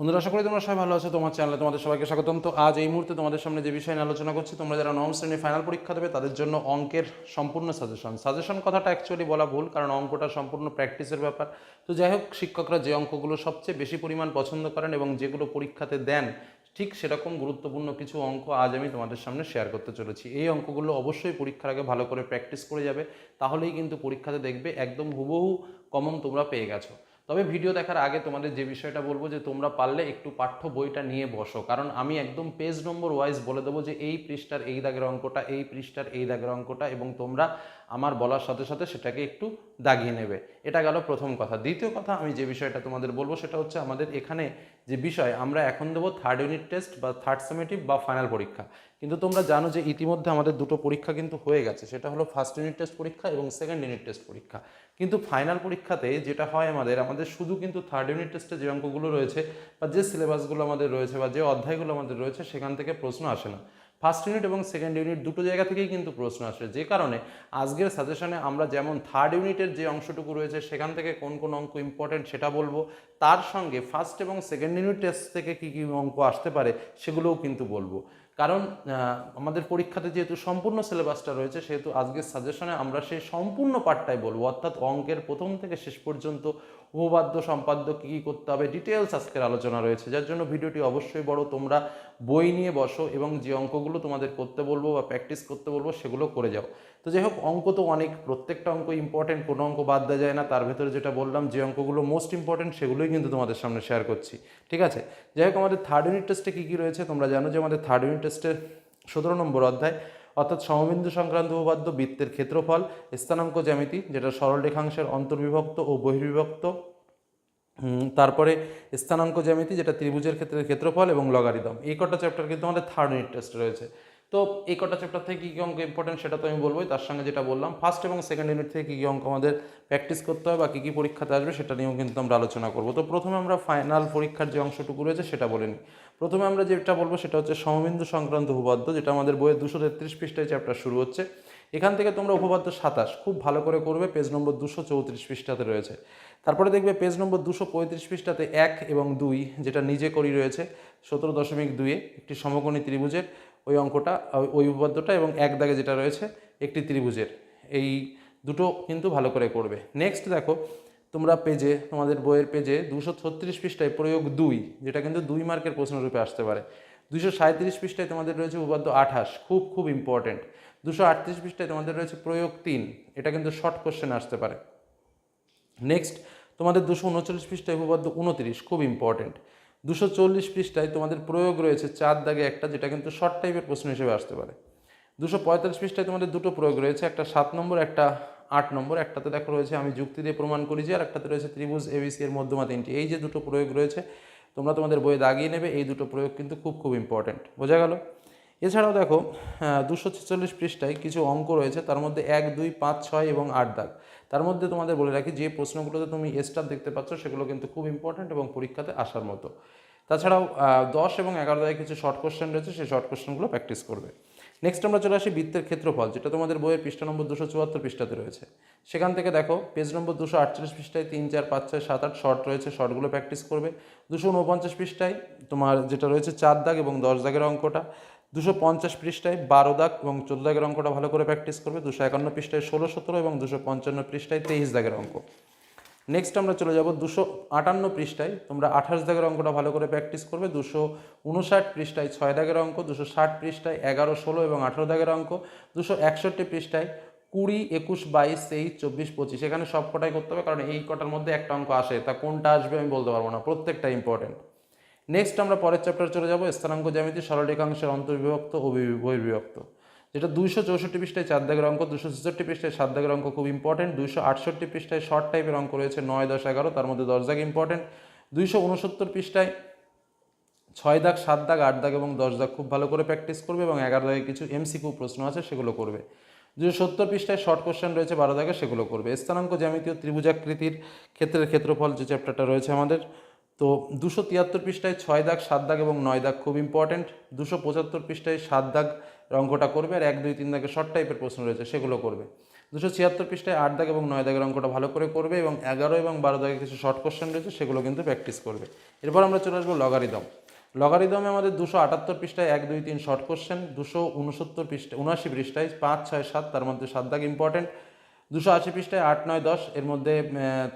বন্ধুরা, আশা করি তোমরা সবাই ভালো আছো। তোমার চ্যানেলে তোমাদের সবাইকে স্বাগতম। তো আজ এই মুহূর্তে তোমাদের সামনে যে বিষয় নিয়ে আলোচনা করছি, তোমরা যারা নবম শ্রেণির ফাইনাল পরীক্ষা দেবে, তাদের জন্য অঙ্কের সম্পূর্ণ সাজেশন সাজেশন কথাটা অ্যাকচুয়ালি বলা ভুল, কারণ অঙ্কটা সম্পূর্ণ প্র্যাকটিসের ব্যাপার। তো যাই হোক, শিক্ষকরা যে অঙ্কগুলো সবচেয়ে বেশি পরিমাণ পছন্দ করেন এবং যেগুলো পরীক্ষাতে দেন, ঠিক সেরকম গুরুত্বপূর্ণ কিছু অঙ্ক আজ আমি তোমাদের সামনে শেয়ার করতে চলেছি। এই অঙ্কগুলো অবশ্যই পরীক্ষার আগে ভালো করে প্র্যাকটিস করে যাবে, তাহলেই কিন্তু পরীক্ষাতে দেখবে একদম হুবহু কমন তোমরা পেয়ে গেছো। তবে ভিডিও দেখার আগে তোমাদের যে বিষয়টা বলব যে তোমরা পারলে একটু পাঠ্য বইটা নিয়ে বসো। কারণ আমি একদম পেজ নম্বর ওয়াইজ বলে দেবো যে এই পৃষ্ঠার এই দাগের অঙ্কটা, এই পৃষ্ঠার এই দাগের অঙ্কটা এবং তোমরা আমার বলার সাথে সাথে সেটাকে একটু দাগিয়ে নেবে। এটা গেল প্রথম কথা। দ্বিতীয় কথা আমি যে বিষয়টা তোমাদের বলব সেটা হচ্ছে আমাদের এখানে যে বিষয়, আমরা এখন দেবো থার্ড ইউনিট টেস্ট বা থার্ড সেমেটিভ বা ফাইনাল পরীক্ষা। কিন্তু তোমরা জানো যে ইতিমধ্যে আমাদের দুটো পরীক্ষা কিন্তু হয়ে গেছে। সেটা হলো ফার্স্ট ইউনিট টেস্ট পরীক্ষা এবং সেকেন্ড ইউনিট টেস্ট পরীক্ষা। কিন্তু ফাইনাল পরীক্ষাতে যেটা হয় আমাদের আমাদের শুধু কিন্তু থার্ড ইউনিট টেস্টে যে অঙ্কগুলো রয়েছে বা যে সিলেবাসগুলো আমাদের রয়েছে বা যে অধ্যায়গুলো আমাদের রয়েছে, সেখান থেকে প্রশ্ন আসে না। ফার্স্ট ইউনিট এবং সেকেন্ড ইউনিট দুটো জায়গা থেকেই কিন্তু প্রশ্ন আসে। যে কারণে আজকের সাজেশনে আমরা যেমন থার্ড ইউনিটের যে অংশটুকু রয়েছে, সেখান থেকে কোন কোন অঙ্ক ইম্পর্টেন্ট সেটা বলব। তার সঙ্গে ফার্স্ট এবং সেকেন্ড ইউনিট টেস্ট থেকে কী কী অঙ্ক আসতে পারে, সেগুলোও কিন্তু বলব। কারণ আমাদের পরীক্ষাতে যেহেতু সম্পূর্ণ সিলেবাসটা রয়েছে, সেহেতু আজকের সাজেশনে আমরা সেই সম্পূর্ণ পার্টটাই বলব। অর্থাৎ অঙ্কের প্রথম থেকে শেষ পর্যন্ত উপবাদ্য সম্পাদ্য কী কী করতে হবে ডিটেলস আজকের আলোচনা রয়েছে। যার জন্য ভিডিওটি অবশ্যই বড়, তোমরা বই নিয়ে বসো এবং যে অঙ্কগুলো তোমাদের করতে বলব বা প্র্যাকটিস করতে বলব সেগুলো করে যাও। তো যাই হোক, অঙ্ক তো অনেক, প্রত্যেকটা অঙ্ক ইম্পর্টেন্ট কোনো অঙ্ক বাদ দেওয়া যায় না। তার ভেতরে যেটা বললাম, যে অঙ্কগুলো মোস্ট ইম্পর্টেন্ট সেগুলোই কিন্তু তোমাদের সামনে শেয়ার করছি। ঠিক আছে? যাই হোক, আমাদের থার্ড ইউনিট টেস্টে কী কী রয়েছে তোমরা জানো যে আমাদের থার্ড ইউনিট টেস্টের সতেরো নম্বর অধ্যায় অর্থাৎ সমবিন্দু সংক্রান্ত উপপাদ্য বৃত্তের ক্ষেত্রফল, স্থানাঙ্ক জ্যামিতি, যেটা সরল রেখাংশের অন্তর্বিভক্ত ও বহির্বিভক্ত। তারপরে স্থানাঙ্ক জ্যামিতি, যেটা ত্রিভুজের ক্ষেত্রে ক্ষেত্রফল এবং লগারিদম। এই কটা চ্যাপ্টার কিন্তু আমাদের থার্ড ইউনিট টেস্ট রয়েছে। তো এই কটা চ্যাপ্টার থেকে কী কী অঙ্ক ইম্পর্টেন্ট সেটা তো আমি বলবোই, তার সঙ্গে যেটা বললাম ফার্স্ট এবং সেকেন্ড ইউনিট থেকে কী কী অঙ্ক আমাদের প্র্যাকটিস করতে হবে বা কী কী পরীক্ষাতে আসবে সেটা নিয়েও কিন্তু আমরা আলোচনা করব। তো প্রথমে আমরা ফাইনাল পরীক্ষার যে অংশটুকু রয়েছে সেটা বলে নিই। প্রথমে আমরা যেটা বলব সেটা হচ্ছে সমবিন্দু সংক্রান্ত উপপাদ্য, যেটা আমাদের বইয়ের দুশো তেত্রিশ পৃষ্ঠায় চ্যাপ্টার শুরু হচ্ছে। এখান থেকে তোমরা উপপাদ্য সাতাশ, খুব ভালো করে করবে পেজ নম্বর দুশো চৌত্রিশ পৃষ্ঠাতে রয়েছে। তারপরে দেখবে পেজ নম্বর দুশো পঁয়ত্রিশ পৃষ্ঠাতে এক এবং দুই, যেটা নিজে করি রয়েছে, সতেরো দশমিক দুইয়ে একটি সমকোণী ত্রিভুজের ওই অঙ্কটা, ওই- উপপাদ্যটা এবং এক দাগে যেটা রয়েছে, একটি ত্রিভুজের। এই দুটো কিন্তু ভালো করে করবে। নেক্সট দেখো তোমরা পেজে তোমাদের বইয়ের পেজে দুশো ছত্রিশ পৃষ্ঠায় প্রয়োগ দুই, যেটা কিন্তু দুই মার্কের প্রশ্নরূপে আসতে পারে। দুশো সাঁত্রিশ পৃষ্ঠায় তোমাদের রয়েছে উপাদ্য আঠাশ, খুব খুব ইম্পর্টেন্ট দুশো আটত্রিশ পৃষ্ঠায় তোমাদের রয়েছে প্রয়োগ তিন, এটা কিন্তু শর্ট কোশ্চেন আসতে পারে। নেক্সট তোমাদের দুশো উনচল্লিশ পৃষ্ঠায় উপপাদ্য উনত্রিশ, খুব ইম্পর্টেন্ট দুশো চল্লিশ পৃষ্ঠায় তোমাদের প্রয়োগ রয়েছে চার দাগে একটা, যেটা কিন্তু শর্ট টাইপের প্রশ্ন হিসেবে আসতে পারে। দুশো পঁয়তাল্লিশ পৃষ্ঠায় তোমাদের দুটো প্রয়োগ রয়েছে, একটা সাত নম্বর, একটা আট নম্বর, একটাতে দেখো রয়েছে, আমি যুক্তি দিয়ে প্রমাণ করি যে, আর একটাতে রয়েছে ত্রিভুজ এবিসি এর মধ্যমা তিনটি। এই যে দুটো প্রয়োগ রয়েছে, তোমরা তোমাদের বইয়ে দাগিয়ে নেবে, এই দুটো প্রয়োগ কিন্তু খুব খুব ইম্পর্টেন্ট বোঝা গেল? এছাড়াও দেখো দুশো ছেচল্লিশ পৃষ্ঠায় কিছু অঙ্ক রয়েছে, তার মধ্যে এক, দুই, পাঁচ, ছয় এবং আট দাগ। তার মধ্যে তোমাদের বলে রাখি, যে প্রশ্নগুলোতে তুমি স্টার দেখতে পাচ্ছ, সেগুলো কিন্তু খুব ইম্পর্ট্যান্ট এবং পরীক্ষাতে আসার মতো। তাছাড়াও দশ এবং এগারো দাগে কিছু শর্ট কোশ্চেন রয়েছে, সেই শর্ট কোশ্চেনগুলো প্র্যাকটিস করবে। নেক্সট আমরা চলে আসি বৃত্তের ক্ষেত্রফল, যেটা তোমাদের বইয়ের পৃষ্ঠা নম্বর দুশো চুয়াত্তর পৃষ্ঠাতে রয়েছে। সেখান থেকে দেখো পেজ নম্বর দুশো আটচল্লিশ পৃষ্ঠায় তিন, চার, পাঁচ, ছয়, সাত, আট শর্ট রয়েছে শর্টগুলো প্র্যাকটিস করবে। দুশো উনপঞ্চাশ পৃষ্ঠায় তোমার যেটা রয়েছে চার দাগ এবং দশ দাগের অঙ্কটা। দুশো পঞ্চাশ পৃষ্ঠায় বারো দাগ এবং চোদ্দ দাগের অঙ্কটা ভালো করে প্র্যাকটিস করবে। দুশো একান্ন পৃষ্ঠায় ষোলো, সতেরো এবং দুশো পঞ্চান্ন পৃষ্ঠায় তেইশ দাগের অঙ্ক। নেক্সট আমরা চলে যাব দুশো আটান্ন পৃষ্ঠায়। তোমরা আঠাশ দাগের অঙ্কটা ভালো করে প্র্যাকটিস করবে। দুশো উনষাট পৃষ্ঠায় ছয় দাগের অঙ্ক, দুশো ষাট পৃষ্ঠায় এগারো, ষোলো এবং আঠারো দাগের অঙ্ক, দুশো একষট্টি পৃষ্ঠায় কুড়ি, একুশ, বাইশ, তেইশ, চব্বিশ, পঁচিশ। এখানে সব কটাই করতে হবে, কারণ এই কটার মধ্যে একটা অঙ্ক আসে। তা কোনটা আসবে আমি বলতে পারব না, প্রত্যেকটা ইম্পর্টেন্ট নেক্সট আমরা পরের চ্যাপ্টার চলে যাব। স্থানাঙ্ক জ্যামিতি সরলরেখাংশের অন্তর্বিভক্ত ও বহির্বিভক্ত যেটা দুইশো চৌষট্টি পৃষ্ঠায় চার দাগের অঙ্ক দুশো ছেষট্টি পৃষ্ঠায় সাত দাগের অঙ্ক খুব ইম্পর্টেন্ট দুইশো আটষট্টি পৃষ্ঠায় শর্ট টাইপের অঙ্ক রয়েছে নয় দশ এগারো, তার মধ্যে দশ দাগ ইম্পর্টেন্ট দুইশো উনসত্তর পৃষ্ঠায় ছয় দাগ, সাত দাগ, আট দাগ এবং দশ দাগ খুব ভালো করে প্র্যাকটিস করবে এবং এগারো দাগে কিছু এমসিকিউ প্রশ্ন আছে, সেগুলো করবে। দুশো সত্তর পৃষ্ঠায় শর্ট কোশ্চেন রয়েছে, বারো দাগে সেগুলো করবে। স্থানাঙ্ক জ্যামিতীয় ত্রিভুজাকৃতির ক্ষেত্রের ক্ষেত্রফল যে চ্যাপ্টারটা রয়েছে আমাদের, তো দুশো তিয়াত্তর পৃষ্ঠায় ছয় দাগ, সাত দাগ এবং নয় দাগ খুব ইম্পর্টেন্ট দুশো পঁচাত্তর পৃষ্ঠায় সাত দাগ অঙ্কটা করবে আর এক, দুই, তিন দাগে শর্ট টাইপের প্রশ্ন রয়েছে, সেগুলো করবে। দুশো ছিয়াত্তর পৃষ্ঠায় আট দাগ এবং নয় দাগের অঙ্কটা ভালো করে করবে এবং এগারো এবং বারো দাগে কিছু শর্ট কোশ্চেন রয়েছে, সেগুলো কিন্তু প্র্যাকটিস করবে। এরপর আমরা চলে আসব লগারিদম লগারিদমে আমাদের দুশো আটাত্তর পৃষ্ঠায় এক, দুই, তিন শর্ট কোশ্চেন দুশো উনসত্তর পৃষ্ঠা, উনআশি পৃষ্ঠায় পাঁচ, ছয়, সাত, তার মধ্যে সাত দাগ ইম্পর্টেন্ট দুশো আশি পৃষ্ঠায় আট, নয়, দশ, এর মধ্যে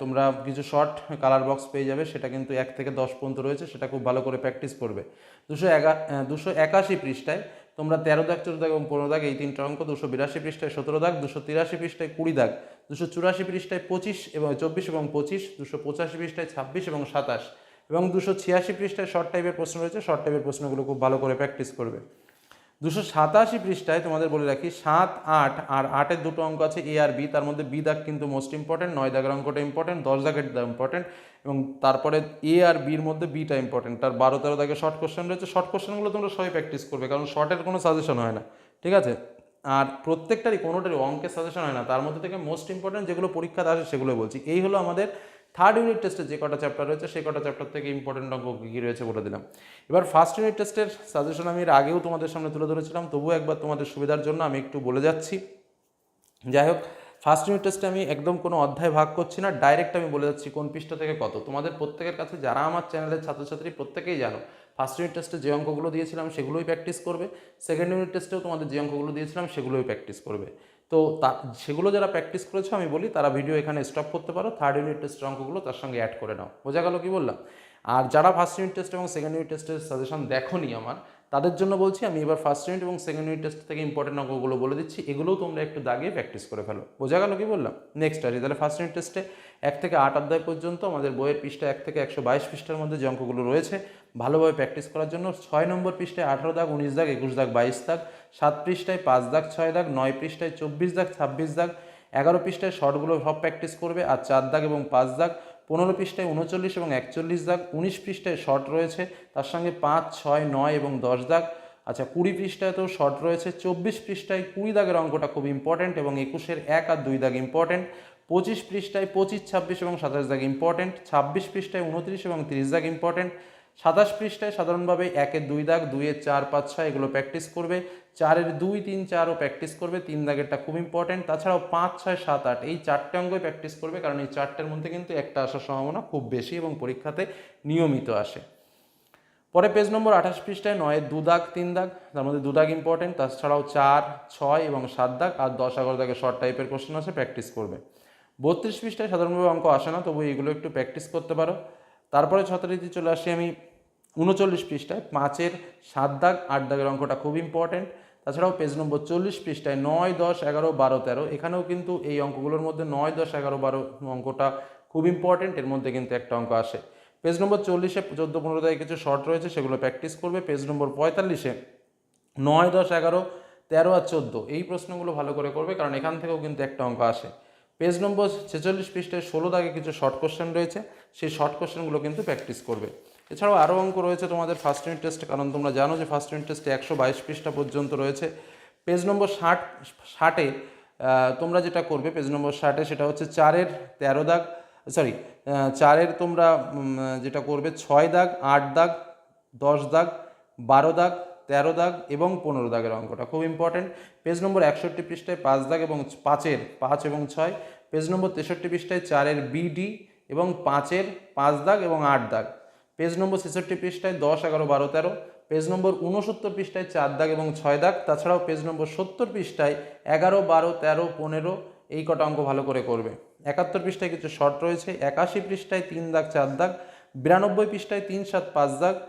তোমরা কিছু শর্ট কালার বক্স পেয়ে যাবে, সেটা কিন্তু এক থেকে দশ পর্যন্ত রয়েছে, সেটা খুব ভালো করে প্র্যাকটিস করবে। দুশো এগা, দুশো একাশি পৃষ্ঠায় তোমরা তেরো দাগ, চোদ্দ দাগ এবং পনেরো দাগ, এই তিনটা অঙ্ক দুশো বিরাশি পৃষ্ঠায় সতেরো দাগ, দুশো তিরাশি পৃষ্ঠায় কুড়ি দাগ, দুশো চুরাশি পৃষ্ঠায় পঁচিশ এবং চব্বিশ এবং পঁচিশ, দুশো পঁচাশি পৃষ্ঠায় ছাব্বিশ এবং সাতাশ এবং দুশো ছিয়াশি পৃষ্ঠায় শর্ট টাইপের প্রশ্ন রয়েছে শর্ট টাইপের প্রশ্নগুলো খুব ভালো করে প্র্যাকটিস করবে। দুশো সাতাশি পৃষ্ঠায় তোমাদের বলে রাখি, সাত, আট, আর আটের দুটো অঙ্ক আছে এ আর বি তার মধ্যে বি দাগ কিন্তু মোস্ট ইম্পর্টেন্ট নয় দাগের অঙ্কটা ইম্পর্টেন্ট দশ দাগের ইম্পর্টেন্ট এবং তারপরে এ আর বির মধ্যে বিটা ইম্পর্টেন্ট তার বারো, তেরো দাগে শর্ট কোশ্চেন রয়েছে। শর্ট কোশ্চেনগুলো তোমরা সবাই প্র্যাকটিস করবে, কারণ শর্টের কোনো সাজেশন হয় না, ঠিক আছে? আর প্রত্যেকটারই কোনোটারই অঙ্কের সাজেশন হয় না, তার মধ্যে থেকে মোস্ট ইম্পর্টেন্ট যেগুলো পরীক্ষাতে আসে সেগুলো বলছি। এই হলো আমাদের থার্ড ইউনিট টেস্টে যে কটা চ্যাপ্টার রয়েছে, সেই কটা চ্যাপ্টার থেকে ইম্পর্টেন্ট অঙ্ক কী কী রয়েছে বলে দিলাম। এবার ফার্স্ট ইউনিট টেস্টের সাজেশন আমি এর আগেও তোমাদের সামনে তুলে ধরেছিলাম, তবুও একবার তোমাদের সুবিধার জন্য আমি একটু বলে যাচ্ছি। যাই হোক ফার্স্ট ইউনিট টেস্টে আমি একদম কোনো অধ্যায় ভাগ করছি না ডাইরেক্ট আমি বলে যাচ্ছি কোন পৃষ্ঠা থেকে কত। তোমাদের প্রত্যেকের কাছে, যারা আমার চ্যানেলের ছাত্রছাত্রী, প্রত্যেকেই জানো ফার্স্ট ইউনিট টেস্টে যে অঙ্কগুলো দিয়েছিলাম, সেগুলোই প্র্যাকটিস করবে। সেকেন্ড ইউনিট টেস্টেও তোমাদের যে অঙ্কগুলো দিয়েছিলাম, সেগুলোই প্র্যাকটিস করবে। তো তা, সেগুলো যারা প্র্যাকটিস করেছ, আমি বলি তারা ভিডিও এখানে স্টপ করতে পারো। থার্ড ইউনিট টেস্টের অঙ্কগুলো তার সঙ্গে অ্যাড করে নাও। বোঝা গেল কি বললাম? আর যারা ফার্স্ট ইউনিট টেস্ট এবং সেকেন্ড ইউনিট টেস্টের সাজেশন দেখোনি আমার, তাদের জন্য বলছি, আমি এবার ফার্স্ট ইউনিট এবং সেকেন্ড ইউনিট টেস্ট থেকে ইম্পর্টেন্ট অঙ্কগুলো বলে দিচ্ছি। এগুলোও তোমরা একটু দাগিয়ে প্র্যাকটিস করে ফেলো। বোঝা গেল কি বললাম? নেক্সট আসি তাহলে ফার্স্ট ইউনিট টেস্টে এক থেকে আট অধ্যায় পর্যন্ত আমাদের বইয়ের পৃষ্ঠা এক থেকে একশো বাইশ পৃষ্ঠার মধ্যে যে অঙ্কগুলো রয়েছে, ভালোভাবে প্র্যাকটিস করার জন্য ছয় নম্বর পৃষ্ঠায় আঠারো দাগ, উনিশ দাগ, একুশ দাগ, বাইশ দাগ সাত পৃষ্ঠায় পাঁচ দাগ, ছয় দাগ, নয় পৃষ্ঠায় চব্বিশ দাগ, ছাব্বিশ দাগ, এগারো পৃষ্ঠায় শর্টগুলো সব প্র্যাকটিস করবে আর চার দাগ এবং পাঁচ দাগ, পনেরো পৃষ্ঠায় উনচল্লিশ এবং একচল্লিশ দাগ, উনিশ পৃষ্ঠায় শর্ট রয়েছে, তার সঙ্গে পাঁচ, ছয়, নয় এবং দশ দাগ। আচ্ছা কুড়ি পৃষ্ঠায় তো শর্ট রয়েছে, চব্বিশ পৃষ্ঠায় কুড়ি দাগের অঙ্কটা খুব ইম্পর্টেন্ট এবং একুশের এক আর দুই দাগ ইম্পর্টেন্ট পঁচিশ পৃষ্ঠায় পঁচিশ, ছাব্বিশ এবং সাতাশ দাগ ইম্পর্টেন্ট ছাব্বিশ পৃষ্ঠায় উনত্রিশ এবং তিরিশ দাগ ইম্পর্টেন্ট সাতাশ পৃষ্ঠায় সাধারণভাবে একের দুই দাগ, দুইয়ের চার, পাঁচ, ছয় এগুলো প্র্যাকটিস করবে। চারের দুই, তিন, চারও প্র্যাকটিস করবে, তিন দাগেরটা খুব ইম্পর্টেন্ট তাছাড়াও পাঁচ, ছয়, সাত, আট, এই চারটে অঙ্গই প্র্যাকটিস করবে, কারণ এই চারটের মধ্যে কিন্তু একটা আসার সম্ভাবনা খুব বেশি এবং পরীক্ষাতে নিয়মিত আসে। পরে পেজ নম্বর আঠাশ পৃষ্ঠায় নয়ের দু দাগ, তিন দাগ, তার মধ্যে দু দাগ ইম্পর্টেন্ট তাছাড়াও চার, ছয় এবং সাত দাগ, আর দশ, এগারো দাগে শর্ট টাইপের কোশ্চেন আছে প্র্যাকটিস করবে। বত্রিশ পৃষ্ঠায় সাধারণভাবে অঙ্ক আসে না, তবু এইগুলো একটু প্র্যাকটিস করতে পারো। তারপরে ছতারিতে চলে আসি আমি, উনচল্লিশ পৃষ্ঠায়, পাঁচের সাত দাগ, আট দাগের অঙ্কটা খুব ইম্পর্টেন্ট তাছাড়াও পেজ নম্বর চল্লিশ পৃষ্ঠায় নয়, দশ, এগারো, বারো, তেরো। এখানেও কিন্তু এই অঙ্কগুলোর মধ্যে নয়, দশ, এগারো, বারো অঙ্কটা খুব ইম্পর্টেন্ট এর মধ্যে কিন্তু একটা অঙ্ক আসে। পেজ নম্বর চল্লিশে চোদ্দ, পনেরো দাগে কিছু শর্ট রয়েছে, সেগুলো প্র্যাকটিস করবে। পেজ নম্বর পঁয়তাল্লিশে নয়, দশ, এগারো, তেরো আর চোদ্দ। এই প্রশ্নগুলো ভালো করে করবে, কারণ এখান থেকেও কিন্তু একটা অঙ্ক আসে। পেজ নম্বর ছেচল্লিশ পৃষ্ঠায় ষোলো দাগে কিছু শর্ট কোশ্চেন রয়েছে, সেই শর্ট কোশ্চেনগুলো কিন্তু প্র্যাকটিস করবে। এছাড়াও আরও অঙ্ক রয়েছে তোমাদের ফার্স্ট ইউনিট টেস্টে কারণ তোমরা জানো যে ফার্স্ট ইউনিট টেস্টে একশো বাইশ পৃষ্ঠা পর্যন্ত রয়েছে। পেজ নম্বর ষাট, ষাটে তোমরা যেটা করবে পেজ নম্বর ষাটে সেটা হচ্ছে চারের তেরো দাগ সরি চারের তোমরা যেটা করবে, ছয় দাগ, আট দাগ, দশ দাগ, বারো দাগ, তেরো দাগ এবং পনেরো দাগের অঙ্কটা খুব ইম্পর্টেন্ট পেজ নম্বর একষট্টি পৃষ্ঠায় পাঁচ দাগ এবং পাঁচের, পাঁচ এবং ছয়। পেজ নম্বর তেষট্টি পৃষ্ঠায় চারের বিডি এবং পাঁচের পাঁচ দাগ এবং আট দাগ। পেজ নম্বর ছেষট্টি পৃষ্ঠায় দশ, এগারো, বারো, তেরো। পেজ নম্বর উনসত্তর পৃষ্ঠায় চার দাগ এবং ছয় দাগ। তাছাড়াও পেজ নম্বর সত্তর পৃষ্ঠায় এগারো, বারো, তেরো, পনেরো এই কটা অঙ্ক ভালো করে করবে। একাত্তর পৃষ্ঠায় কিছু শর্ট রয়েছে। একাশি পৃষ্ঠায় তিন দাগ, চার দাগ। বিরানব্বই পৃষ্ঠায় তিন, সাত, পাঁচ দাগ।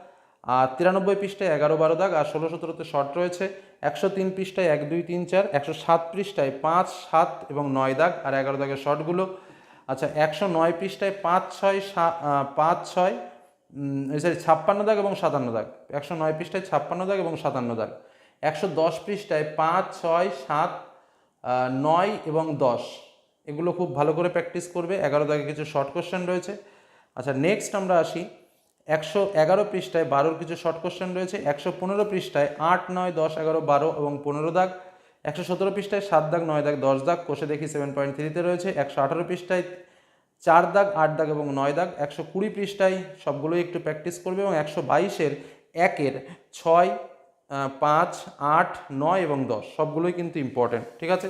আর তিরানব্বই পৃষ্ঠায় এগারো, বারো দাগ। আর ষোলো, সতেরোতে শর্ট রয়েছে। একশো তিন পৃষ্ঠায় এক, দুই, তিন, চার। একশো সাত পৃষ্ঠায় পাঁচ, সাত এবং নয় দাগ। আর এগারো দাগের শর্টগুলো আচ্ছা একশো নয় পৃষ্ঠায় পাঁচ, ছয়, সা- পাঁচ, ছয় সরি ছাপ্পান্ন দাগ এবং সাতান্ন দাগ। একশো নয় পৃষ্ঠায় ছাপ্পান্ন দাগ এবং সাতান্ন দাগ। একশো দশ পৃষ্ঠায় পাঁচ, ছয়, সাত নয় এবং দশ। এগুলো খুব ভালো করে প্র্যাকটিস করবে। এগারো দাগে কিছু শর্ট কোশ্চেন রয়েছে। আচ্ছা নেক্সট আমরা আসি। একশো এগারো পৃষ্ঠায় বারোর কিছু শর্ট কোশ্চেন রয়েছে। একশো পনেরো পৃষ্ঠায় আট, নয়, দশ, এগারো, বারো এবং পনেরো দাগ। একশো সতেরো পৃষ্ঠায় সাত দাগ, নয় দাগ, দশ দাগ। কোষে দেখি সেভেন পয়েন্ট থ্রিতে রয়েছে। একশো আঠারো পৃষ্ঠায় চার দাগ, আট দাগ এবং নয় দাগ, একশো কুড়ি পৃষ্ঠায় সবগুলোই একটু প্র্যাকটিস করবে এবং একশো বাইশের একের ছয় পাঁচ, আট, নয় এবং দশ, সবগুলোই কিন্তু ইম্পর্টেন্ট ঠিক আছে?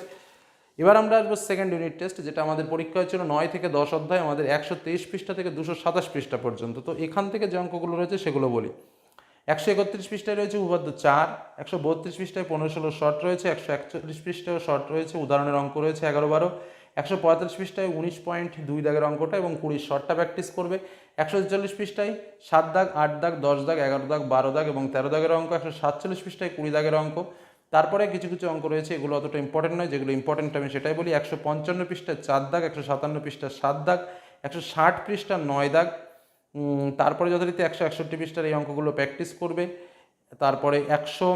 এবার আমরা আসব সেকেন্ড ইউনিট টেস্ট যেটা আমাদের পরীক্ষা হয়েছিল নয় থেকে দশ অধ্যায়, আমাদের একশো তেইশ পৃষ্ঠা থেকে দুশো সাতাশ পৃষ্ঠা পর্যন্ত, তো এখান থেকে যে অঙ্কগুলো রয়েছে সেগুলো বলি। একশো একত্রিশ পৃষ্ঠায় রয়েছে উপপাদ্য চার, একশো বত্রিশ পৃষ্ঠায় পনেরো ষোলো শর্ট রয়েছে, একশো একচল্লিশ পৃষ্ঠায় শর্ট রয়েছে, উদাহরণের অঙ্ক রয়েছে এগারো বারো একশো পঁয়তাল্লিশ পৃষ্ঠায় উনিশ পয়েন্ট দুই দাগের অঙ্কটা এবং কুড়ির শর্টটা প্র্যাকটিস করবে। একশো ছেচল্লিশ পৃষ্ঠায় সাত দাগ, আট দাগ, দশ দাগ, এগারো দাগ, বারো দাগ এবং তেরো দাগের অঙ্ক, একশো সাতচল্লিশ পৃষ্ঠায় কুড়ি দাগের অঙ্ক। তারপরে কিছু কিছু অঙ্ক রয়েছে, এগুলো অতটা ইম্পর্টেন্ট নয়, যেগুলো ইম্পর্টেন্ট আমি সেটাই বলি। একশো পঞ্চান্ন পৃষ্ঠায় চার দাগ, একশো সাতান্ন পৃষ্ঠায় সাত দাগ, একশো ষাট পৃষ্ঠা নয় দাগ। তারপরে যথারীতি একশো একষট্টি পৃষ্ঠার এই অঙ্কগুলো প্র্যাকটিস করবে। তারপরে একশো,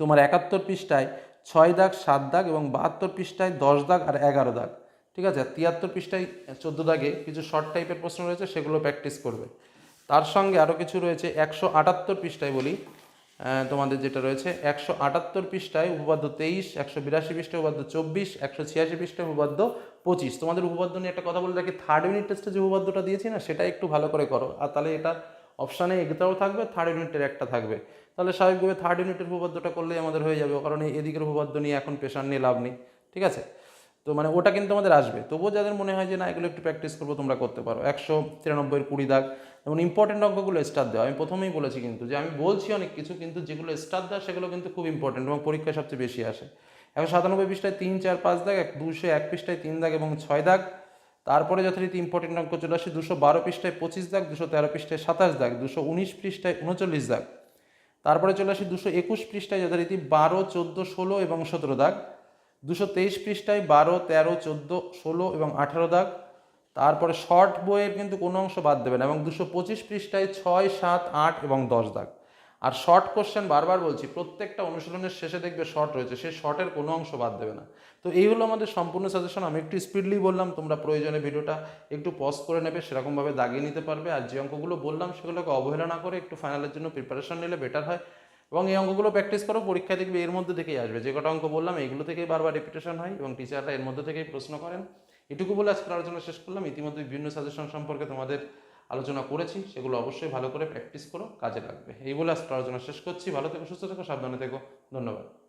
তোমার একাত্তর পৃষ্ঠায় ছয় দাগ, সাত দাগ এবং বাহাত্তর পৃষ্ঠায় দশ দাগ আর এগারো দাগ। ঠিক আছে? তিয়াত্তর পৃষ্ঠায় চোদ্দ দাগে কিছু শর্ট টাইপের প্রশ্ন রয়েছে, সেগুলো প্র্যাকটিস করবে। তার সঙ্গে আরও কিছু রয়েছে, একশো আটাত্তর পৃষ্ঠায় বলি তোমাদের যেটা রয়েছে, একশো আটাত্তর পৃষ্ঠায় উপপাদ্য তেইশ, একশো বিরাশি পৃষ্ঠায় উপপাদ্য চব্বিশ, একশো ছিয়াশি পৃষ্ঠায় উপপাদ্য পঁচিশ। তোমাদের উপপাদ্য নিয়ে একটা কথা বলে রাখি থার্ড ইউনিট টেস্টে যে উপপাদ্যটা দিয়েছি না, সেটা একটু ভালো করে করো। আর তাহলে এটা অপশানে এগিয়েও থাকবে থার্ড ইউনিটের একটা থাকবে। তাহলে স্বাভাবিকভাবে থার্ড ইউনিটের উপপাদ্যটা করলেই আমাদের হয়ে যাবে, কারণ এদিকের উপপাদ্য নিয়ে এখন প্রেশার নিয়ে লাভ নেই, ঠিক আছে? তো মানে ওটা কিন্তু আমাদের আসবে। তবুও যাদের মনে হয় যে না, এগুলো একটু প্র্যাকটিস করব, তোমরা করতে পারো। একশো তিরানব্বইয়ের কুড়ি দাগ, যেমন ইম্পর্টেন্ট অঙ্কগুলো স্টার দেওয়া। আমি প্রথমেই বলেছি কিন্তু যে, আমি বলছি অনেক কিছু, কিন্তু যেগুলো স্টার দেওয়া, সেগুলো কিন্তু খুব ইম্পর্টেন্ট এবং পরীক্ষায় সবচেয়ে বেশি আসে। একশো সাতানব্বই পৃষ্ঠায় তিন, চার, পাঁচ দাগ, এক, দুশো এক পৃষ্ঠায় তিন দাগ এবং ছয় দাগ তারপরে যথারীতি ইম্পর্টেন্ট অঙ্ক চলে আসে দুশো বারো পৃষ্ঠায় পঁচিশ দাগ, দুশো তেরো পৃষ্ঠায় সাতাশ দাগ, দুশো উনিশ পৃষ্ঠায় উনচল্লিশ দাগ। তারপরে চলে আসি দুশো একুশ পৃষ্ঠায় যথারীতি বারো, চোদ্দ, ষোলো এবং সতেরো দাগ। দুশো তেইশ পৃষ্ঠায় বারো, তেরো, চোদ্দ, ষোলো এবং আঠারো দাগ। তারপরে শর্ট বইয়ের কিন্তু কোনো অংশ বাদ দেবে না এবং দুশো পঁচিশ পৃষ্ঠায় ছয়, সাত, আট এবং দশ দাগ। আর শর্ট কোশ্চেন বারবার বলছি, প্রত্যেকটা অনুশীলনের শেষে দেখবে শর্ট রয়েছে সেই শর্টের কোনো অংশ বাদ দেবে না। তো এই হলো আমাদের সম্পূর্ণ সাজেশন আমি একটু স্পিডলি বললাম, তোমরা প্রয়োজনে ভিডিওটা একটু পজ করে নেবে, সেরকমভাবে দাগিয়ে নিতে পারবে, আর যে অঙ্কগুলো বললাম সেগুলোকে অবহেলা না করে একটু ফাইনালের জন্য প্রিপারেশন নিলে বেটার হয়। এবং এই অঙ্কগুলো প্র্যাকটিস করো, পরীক্ষায় দেখবে এর মধ্যে থেকেই আসবে, যে কটা অঙ্ক বললাম, এইগুলো থেকেই বারবার রিপিটেশন হয় এবং টিচাররা এর মধ্যে থেকেই প্রশ্ন করেন। এটুকু বলে আজকের আলোচনা শেষ করলাম, ইতিমধ্যে বিভিন্ন সাজেশন সম্পর্কে তোমাদের আলোচনা করেছি, সেগুলো অবশ্যই ভালো করে প্র্যাকটিস করো, কাজে লাগবে। এই বলে আজকে আলোচনা শেষ করছি। ভালো থেকো, সুস্থ থেকো, সাবধানে থেকো। ধন্যবাদ।